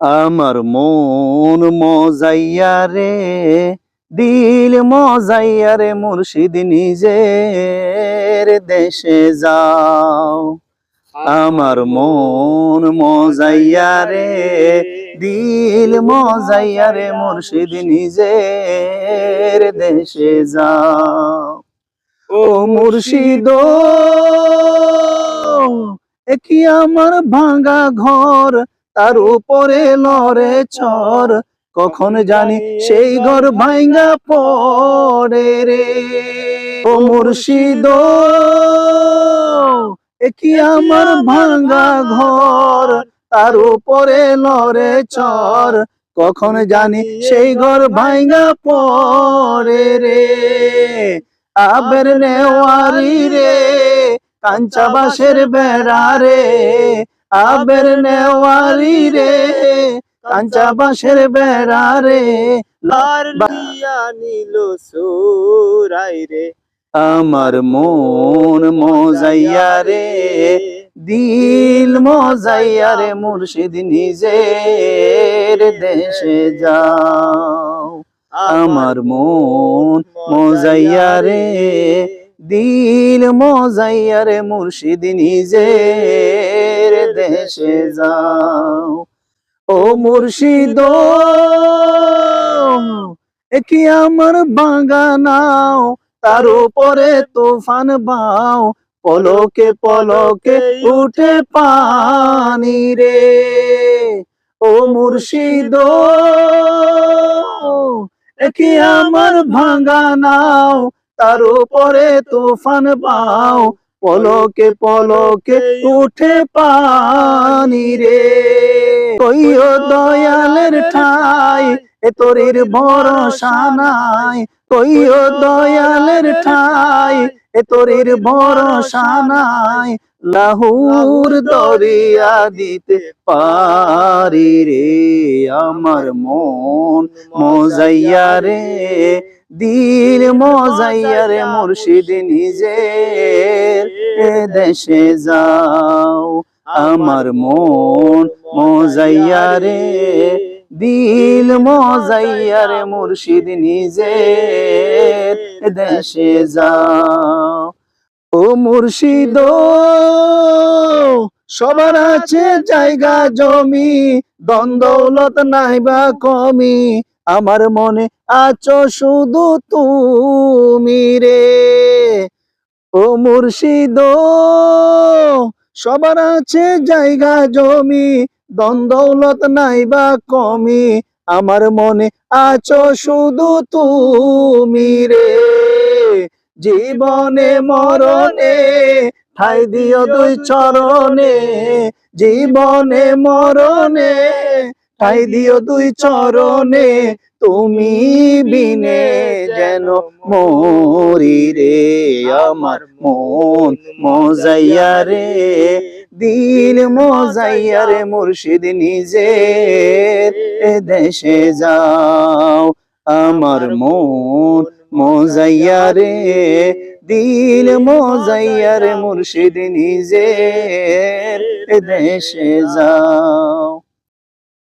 আমার মন মজাইয়া রে, দিল মজাইয়া রে মুর্শিদ নিজের দেশে যাও। আমার মন মজাইয়া রে, দিল মজাইয়া রে মুর্শিদ নিজের দেশে যাও। ও মুর্শিদ কি আমার ভাঙা ঘর? তার উপরে লরে চর, কখন জানি সেই ঘর ভাঙ্গা পড়ে রে। ও মুর্শিদ কি আমার ভাঙ্গা ঘর? তার উপরে লরে চর, কখন জানি সেই ঘর ভাঙ্গা পড়ে রে। আবের নেওয়ারি রে, কাঞ্চা বাসের বেড়া রে। আবের নেওয়ারি রে কাঞ্চা বাসের বেড়া রে নিল সুরাই রে। আমার মন মজাইয়া রে দিল মজাইয়া রে মুর্শিদ নিজের দেশে যাও। আমার মন মজাইয়া রে। দিল মজাইয়া রে মুর্শিদ নিজের দেশে যাও। ও মুর্শিদ কি আমার বাগানাও? তার উপরে তুফান বাও। পলকে পলকে উঠে পানি রে। ও মুর্শিদ কি আমার ভাঙা নাও তার উপরে তুফান বাও। পলকে পলকে উঠে পানি রে। কইও দয়ালের ঠাই, এ তোরির ভরসা নাই। কইও দয়ালের ঠাই, এ তোরির ভরসা নাই। লাহুর দরিয়া দিতে পারি রে আমার মন। মজাইয়া রে, দিল মজাইয়া রে মুর্শিদ নিজের। দেশে যাও আমার মন। মজাইয়া রে, দিল মজাইয়া রে মুর্শিদ নিজের। দেশে যাও ও মুর্শিদ, সবার আছে জায়গা, জমি দ্বন্দ্বলত নাই বা কমি, আমার মনে আছো শুধু তুমি রে। ও মুর্শিদ, সবার আছে জায়গা, জমি দ্বন্দ্বলত নাই বা কমি, আমার মনে আছো শুধু তুমি রে। জীবনে, মরণে, ঠাই দিও দুই চরণে। জীবনে, মরণে, ঠাই দিও দুই চরণে। তুমি বিনে যেন মরি রে আমার মন মজাইয়া রে। দিল মজাইয়া রে, মুর্শিদ নিজের দেশে যাও। আমার মন মজাইয়া রে দিল মোজাইয়ারে মুর্শিদ নিজের দেশে যাও।